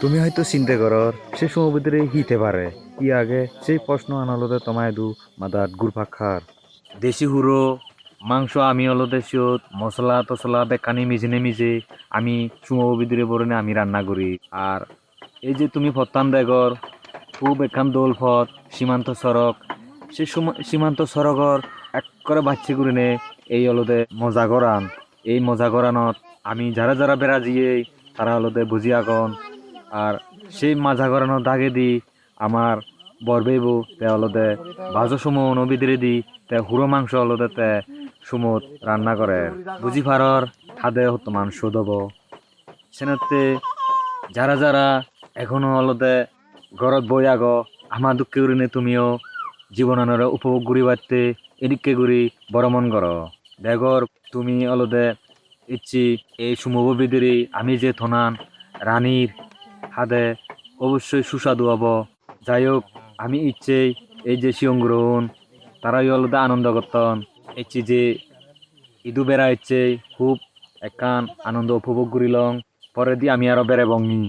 তুমি হয়তো চিন্তা করর সে সময় ভিতরে হিতে পারে। ই আগে সেই প্রশ্ন আনালতে তোমায় দু মাদাত গুরফাক খার। দেশি হুড়ো মাংস আমি হলো দেশিয়ত মশলা টসলা বেকানি মিজে মিজে, আমি সুমো ভিতরে বরণে আমি রান্না করি। আর এই যে তুমি ফত্তান দেগর খুব এখান দোল ফত সীমান্ত সড়ক সে সুম- সীমান্ত সড়কর এক করে বাচ্চি করে নে, এই হলদে মজা করান এই মজা করানত আমি যারা যারা বেড়া জিয়ে তারা হলদে বুঝি আগন। আর সেই মাজা করানোর দাগে দি আমার বরবেব তে হলদে বাজো সময় নবীদের দি তে হুড়ো মাংস হলদে তে সুমত রান্না করে বুঝি ফারর খাদে হতো মাংস দেব সেনাতে যারা যারা এখনও হলদে ঘরত বই আগ আমার দুঃখে করি তুমিও জীবনানরে উপভোগ করি বাড়তে এদিকে ঘুরি বড় মন কর বেগর তুমি অলদে ইচ্ছি এই সুমবিদিরি আমি যে থনান রানীর হাদে, অবশ্যই সুস্বাদু হব। যাই হোক আমি ইচ্ছে এই যে শিয়ং গ্রহণ, তারাই অলদে আনন্দ করতন। ইচ্ছি যে ইদু বেড়া ইচ্ছে খুব একান আনন্দ উপভোগ করিলং পরে দিয়ে আমি আরও বেড়ে বঙ্গি